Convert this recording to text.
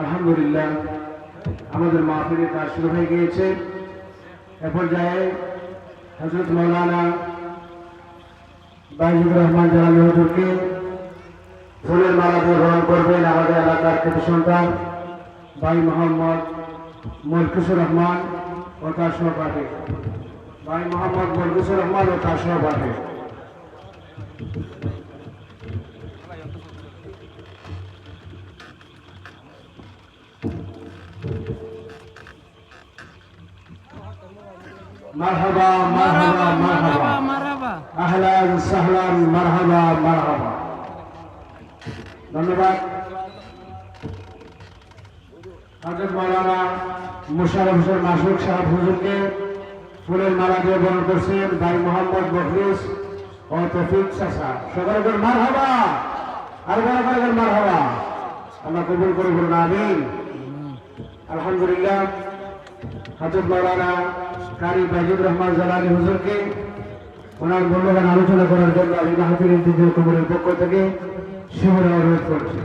আলহামদুলিল্লাহ, আমাদের মা মাহফিলে কাজ শুরু হয়ে গিয়েছে। এ পর্যায়ে হজরত মৌলানা বাইজুর রহমান জালালি হুজুরকে ফুলের মালা দিয়ে গ্রহণ করবেন আমাদের এলাকার কৃতি সন্তান ভাই মোহাম্মদ মলকুসুর রহমান ও তার সহপাঠী। ভাই মোহাম্মদ মলকুসুর রহমান ও তার সহপাঠী। মারহাবা মারহাবা মারহাবা। মারহাবা আহলান, সাহলান, মারহাবা মারহাবা। ধন্যবাদ। হজরত মাওলানা মুশারফ হোসেন মাসুক সাহেব হুজুরকে ফুলের মালা দিয়ে বরণ করছেন ভাই মোহাম্মদ বখরুস ও তফিক সাসা সবাই করে মার হবা আর বড় করে মার হবা আমরা কবুল করে বলুন, আমিন। আলহামদুলিল্লাহ। হজরত মৌলানা কারি বাজিদ রহমান জালানি হুজুরকে ওনার মূল্যবান আলোচনা করার জন্য আমি মাহফিল ইন্তিজার কবরের পক্ষ থেকে শিবরা অনুরোধ করছি